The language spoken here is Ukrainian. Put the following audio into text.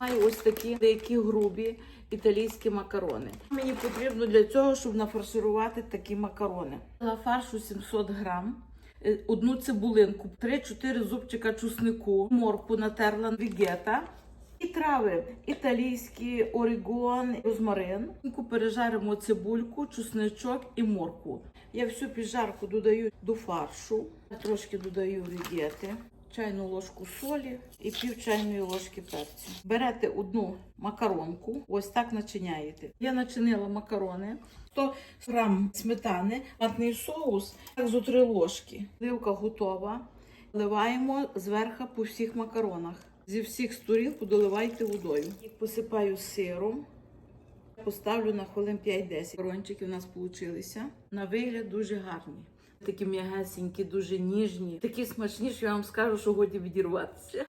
Маю ось такі деякі грубі італійські макарони. Мені потрібно для цього, щоб нафарширувати такі макарони. Фаршу 700 грам. е, Одну цибулинку, 3-4 зубчика чуснику, морку натерла вігета, і трави італійські, орігон, розмарин. Пережаримо цибульку, чесничок і морку. Я всю піджарку додаю до фаршу, трошки додаю вігети, чайну ложку солі і пів чайної ложки перцю. Берете одну макаронку, ось так начиняєте. Я начинила макарони. 100 грам сметани, матний соус, так зо три ложки. Ливка готова. Вливаємо зверху по всіх макаронах. Зі всіх сторін подоливайте водою. Посипаю сиром. Поставлю на хвилин 5-10. Корончики у нас получилися. На вигляд дуже гарні. Такі м'ягесенькі, дуже ніжні, такі смачні, що я вам скажу, що годі відірватися.